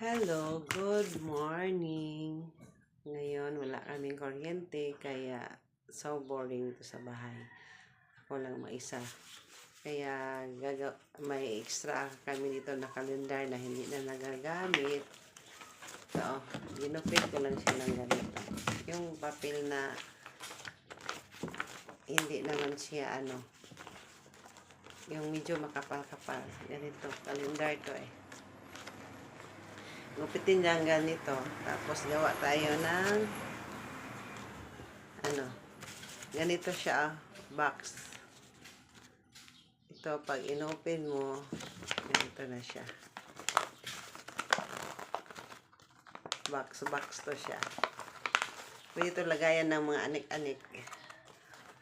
Hello, good morning. Ngayon, wala kaming kuryente, kaya so boring to sa bahay. Ako lang maisa. Kaya may extra kami dito na kalendar na hindi na nagagamit. So, ginupit ko lang siya ng ganito. Yung papel na hindi naman siya ano, yung medyo makapal-kapal. Ganito, kalendar to eh. Gupitin lang ganito. Tapos gawa tayo ng ano, ganito siya, ah, box. Ito, pag inopen mo, ganito na siya. Box, box to siya. Pwede ito lagayan ng mga anik-anik.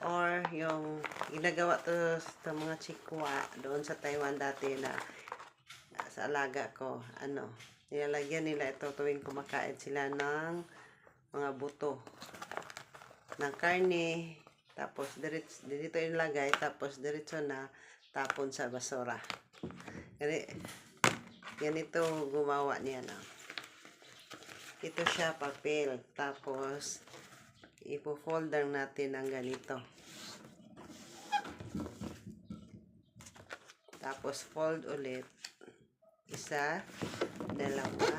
Or yung ginagawa to sa mga chikwa doon sa Taiwan dati na sa alaga ko, ano, nilalagyan nila ito tuwing kumakain sila ng mga buto ng karne, tapos diretso, dito ilagay, tapos diretso na tapon sa basura. Gani, ganito gumawa niya na. Ito siya papel, tapos ipo-fold lang natin ng ganito. Tapos fold ulit. Isa, dalawa,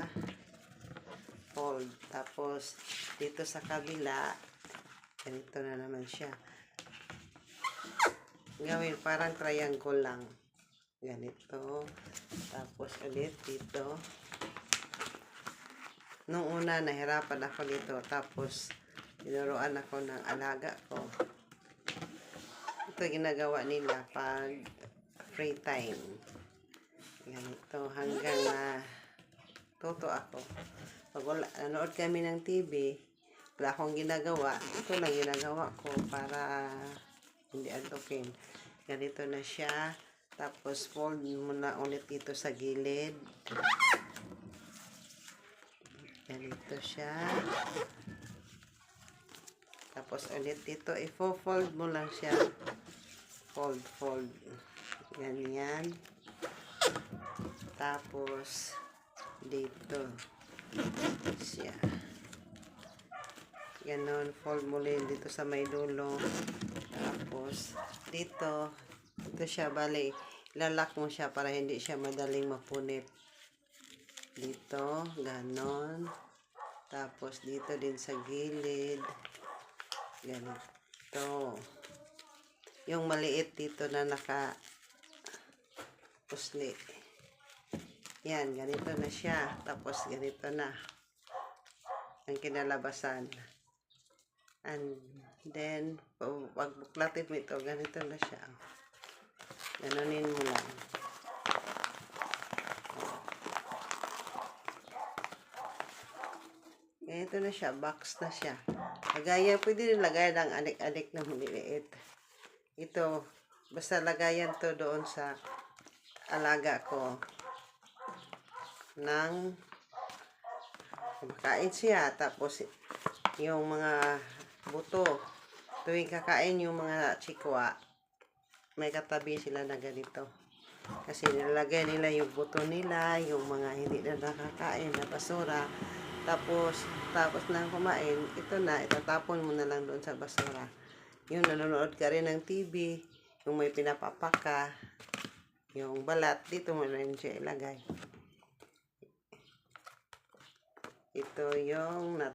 fold. Tapos dito sa kabila, ganito na naman siya. Gawin parang triangle lang. Ganito. Tapos ulit dito. Nung una, nahirapan ako dito. Tapos, tinuruan ako ng alaga ko. Ito ginagawa nila pag free time. Ganito hanggang na toto ako. Pag wala, nanood kami ng TV, wala akong ginagawa. Ito lang ginagawa ko para hindi antukin. Ganito na siya. Tapos fold mo na ulit dito sa gilid. Ganito siya. Tapos ulit dito, i-fold mo lang siya. Fold, fold. Ganyan. Tapos, dito. Siya. Ganon, fold din dito sa may dulo. Tapos, dito. Ito siya, bali. Lalak mo siya para hindi siya madaling mapunit. Dito, ganon. Tapos, dito din sa gilid. Ganito. Yung maliit dito na naka pusli. Yan, ganito na siya. Tapos, ganito na. Ang kinalabasan. And then, pag pag buklatin mo ito, ganito na siya. Ganunin mo lang. Ganito na siya, box na siya. Lagaya, pwede rin lagay ng anik-anik na maliliit. Ito, basta lagayan to doon sa alaga ko ng kumakain siya. Tapos, yung mga buto, tuwing kakain yung mga chikwa, may katabi sila na ganito. Kasi nilalagay nila yung buto nila, yung mga hindi na nakakain na basura. Tapos, tapos na kumain, ito na, itatapon mo na lang doon sa basura. Yung nanonood ka rin ng TV, yung may pinapapaka, yung balat, dito mo na rin siya ilagay. Ito yung nat